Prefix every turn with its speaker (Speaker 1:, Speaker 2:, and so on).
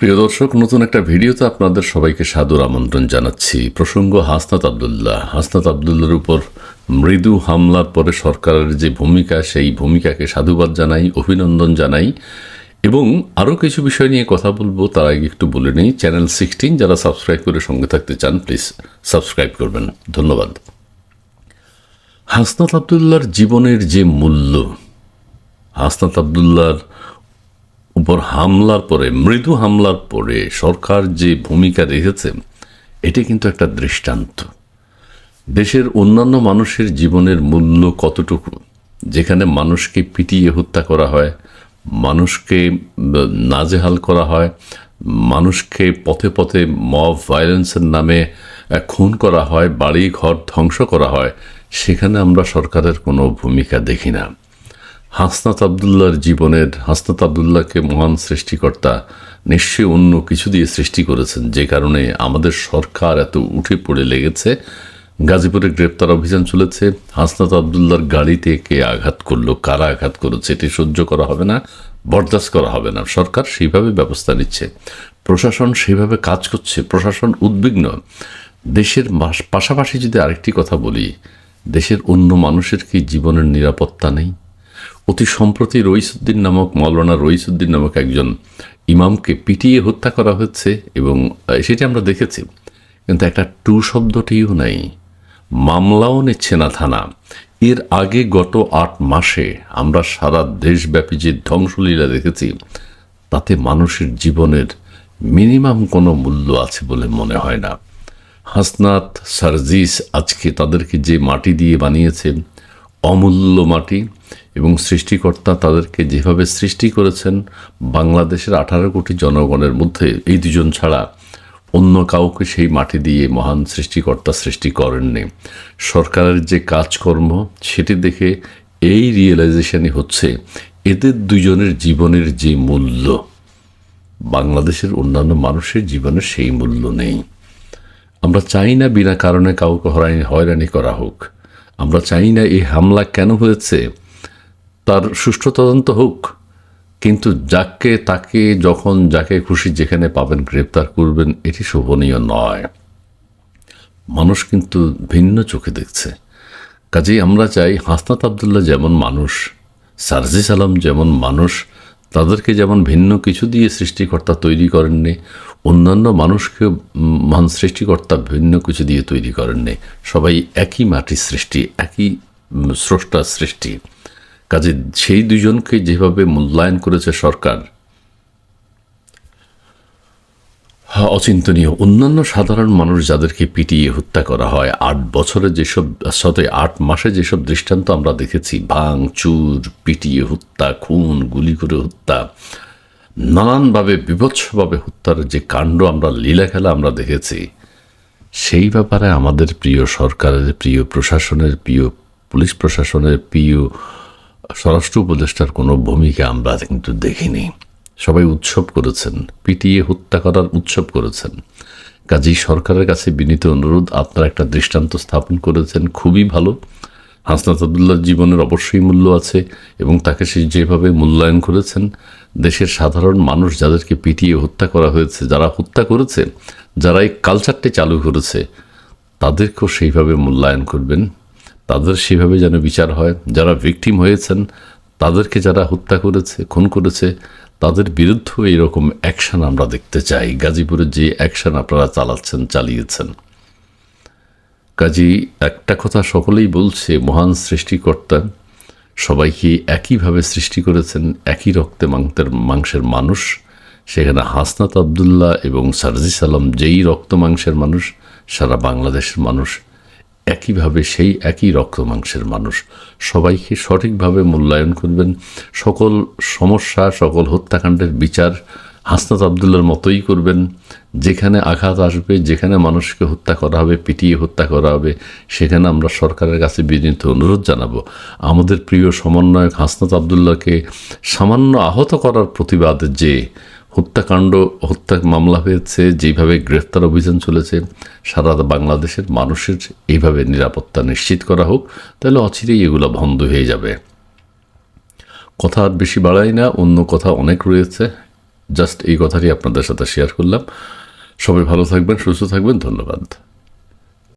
Speaker 1: প্রিয় দর্শক, নতুন একটা ভিডিওতে আপনাদের সবাইকে সাদর আমন্ত্রণ জানাচ্ছি। প্রসঙ্গ হাসনাত আবদুল্লাহ। হাসনাত আবদুল্লার উপর মৃদু হামলার পরে সরকারের যে ভূমিকা, সেই ভূমিকাকে সাধুবাদ জানাই, অভিনন্দন জানাই এবং আরও কিছু বিষয় নিয়ে কথা বলব, তার আগে একটু বলে নিই, চ্যানেল সিক্সটিন যারা সাবস্ক্রাইব করে সঙ্গে থাকতে চান, প্লিজ সাবস্ক্রাইব করবেন। ধন্যবাদ। হাসনাত আবদুল্লার জীবনের যে মূল্য, হাসনাত আবদুল্লার উপর হামলার পরে, মৃদু হামলার পরে সরকার যে ভূমিকা রেখেছে, এটি কিন্তু একটা দৃষ্টান্ত। দেশের অন্যান্য মানুষের জীবনের মূল্য কতটুকু? যেখানে মানুষকে পিটিয়ে হত্যা করা হয়, মানুষকে নাজেহাল করা হয়, মানুষকে পথে পথে মব ভায়োলেন্সের নামে খুন করা হয় বাড়ি ঘর ধ্বংস করা হয়, সেখানে আমরা সরকারের কোনো ভূমিকা দেখি না। হাসনাত আবদুল্লার জীবনের, হাসনাত আবদুল্লাহকে মহান সৃষ্টিকর্তা নিশ্চয়ই অন্য কিছু দিয়ে সৃষ্টি করেছেন। যে কারণে আমাদের সরকার এত উঠে পড়ে লেগেছে, গাজীপুরে গ্রেপ্তার অভিযান চলেছে, হাসনাত আবদুল্লার গাড়িতে কে আঘাত করল। কারা আঘাত করেছে এটি সহ্য করা হবে না, বরদাস্ত করা হবে না। সরকার সেইভাবে ব্যবস্থা নিচ্ছে। প্রশাসন সেইভাবে কাজ করছে। প্রশাসন উদ্বিগ্ন। দেশের পাশাপাশি যদি আরেকটি কথা বলি, দেশের অন্য মানুষের কি জীবনের নিরাপত্তা নেই? অতি সম্প্রতি রইসুদ্দিন নামক মৌলানা রইসুদ্দিন নামক একজন ইমামকে পিটিয়ে হত্যা করা হচ্ছে এবং সেটি আমরা দেখেছি। কিন্তু একটা টু শব্দটিও নাই। মামলাও নিচ্ছে না থানা। এর আগে গত আট মাসে আমরা সারা দেশব্যাপী যে ধ্বংসলীলা দেখেছি, তাতে মানুষের জীবনের মিনিমাম কোনো মূল্য আছে বলে মনে হয় না। হাসনাত সার্জিস আজকে তাদেরকে যে মাটি দিয়ে বানিয়েছে অমূল্য মাটি এবং সৃষ্টিকর্তা তাদেরকে যেভাবে সৃষ্টি করেছেন, বাংলাদেশের আঠারো কোটি জনগণের মধ্যে এই দুজন ছাড়া অন্য কাউকে সেই মাটি দিয়ে মহান সৃষ্টিকর্তা সৃষ্টি করেননি। সরকারের যে কাজকর্ম, সেটি দেখে এই রিয়েলাইজেশনই হচ্ছে এদের দুজনের জীবনের যে মূল্য। বাংলাদেশের অন্যান্য মানুষের জীবনে সেই মূল্য নেই। আমরা চাই না বিনা কারণে কাউকে হয়রানি হয়রানি করা হোক। আমরা চাই না এই হামলা কেন হয়েছে তার সুষ্ঠু তদন্ত হোক, কিন্তু যাকে তাকে যখন যাকে খুশি যেখানে পাবেন গ্রেপ্তার করবেন, এটি শোভনীয় নয়। মানুষ কিন্তু ভিন্ন চোখে দেখছে। কাজেই আমরা চাই হাসনাত আবদুল্লাহ যেমন মানুষ, সার্জিস আলম যেমন মানুষ, তাদেরকে যেমন ভিন্ন কিছু দিয়ে সৃষ্টিকর্তা তৈরি করেননি, অন্যান্য মানুষকে মান সৃষ্টিকর্তা ভিন্ন কিছু দিয়ে তৈরি করেননি। সবাই একই মাটির সৃষ্টি, একই স্রষ্টার সৃষ্টি। কাজে সেই দুজনকে যেভাবে মূল্যায়ন করেছে সরকার অচিন্তনীয়। অন্যান্য সাধারণ মানুষ যাদেরকে পিটিয়ে হত্যা করা হয়, আট বছরে যেসব, সাথে আট মাসে যেসব দৃষ্টান্ত আমরা দেখেছি ভাং চুর, পিটিয়ে হত্যা, খুন, গুলি করে হত্যা, নানানভাবে, বিভৎসভাবে হত্যার যে কাণ্ড আমরা লীলা খেলা আমরা দেখেছি, সেই ব্যাপারে আমাদের প্রিয় সরকারের, প্রিয় প্রশাসনের, প্রিয় পুলিশ প্রশাসনের, প্রিয় স্বরাষ্ট্র উপদেষ্টার কোনো ভূমিকা আমরা কিন্তু দেখিনি। সবাই উৎসব করেছেন, পিটিয়ে হত্যা করার উৎসব করেছেন। কাজেই সরকারের কাছে বিনীত অনুরোধ, আপনারা একটা দৃষ্টান্ত স্থাপন করেছেন, খুবই ভালো। হাসনাত আবদুল্লার জীবনের অবশ্যই মূল্য আছে এবং তাকে সে যেভাবে মূল্যায়ন করেছেন, দেশের সাধারণ মানুষ যাদেরকে পিটিয়ে হত্যা করা হয়েছে, যারা হত্যা করেছে, যারা এই কালচারটি চালু করেছে, তাদেরকেও সেইভাবে মূল্যায়ন করবেন। তাদের সেভাবে যেন বিচার হয়, যারা ভিকটিম হয়েছেন, তাদেরকে যারা হত্যা করেছে, খুন করেছে, তাদের বিরুদ্ধেও এরকম অ্যাকশন আমরা দেখতে চাই। গাজীপুরে যে অ্যাকশন আপনারা চালাচ্ছেন, চালিয়েছেন। কাজেই একটা কথা সকলেই বলছে, মহান সৃষ্টিকর্তা, সবাইকে একইভাবে সৃষ্টি করেছেন, একই রক্তে মাংসের মাংসের মানুষ। সেখানে হাসনাত আবদুল্লাহ এবং সারজিস আলম যেই রক্ত মাংসের মানুষ, সারা বাংলাদেশের মানুষ একইভাবে সেই একই রক্ত মাংসের মানুষ। সবাইকে সঠিকভাবে মূল্যায়ন করবেন। সকল সমস্যা, সকল হত্যাকাণ্ডের বিচার হাসনাত আবদুল্লার মতোই করবেন। যেখানে আঘাত আসবে, যেখানে মানুষকে হত্যা করা হবে, পিটিয়ে হত্যা করা হবে, সেখানে আমরা সরকারের কাছে বিনীত অনুরোধ জানাব। আমাদের প্রিয় সমন্বয়ক হাসনাত আবদুল্লাহকে সামান্য আহত করার প্রতিবাদ যে হত্যাকাণ্ড, হত্যা মামলা হয়েছে যেভাবে গ্রেফতার অভিযান চলেছে, সারা বাংলাদেশের মানুষের এইভাবে নিরাপত্তা নিশ্চিত করা হোক, তাহলে অচিরেই এগুলো বন্ধ হয়ে যাবে। কথা আর বেশি বাড়াই না, অন্য কথা অনেক রয়েছে। জাস্ট এই কথাটি আপনাদের সাথে শেয়ার করলাম। সবাই ভালো থাকবেন, সুস্থ থাকবেন, ধন্যবাদ।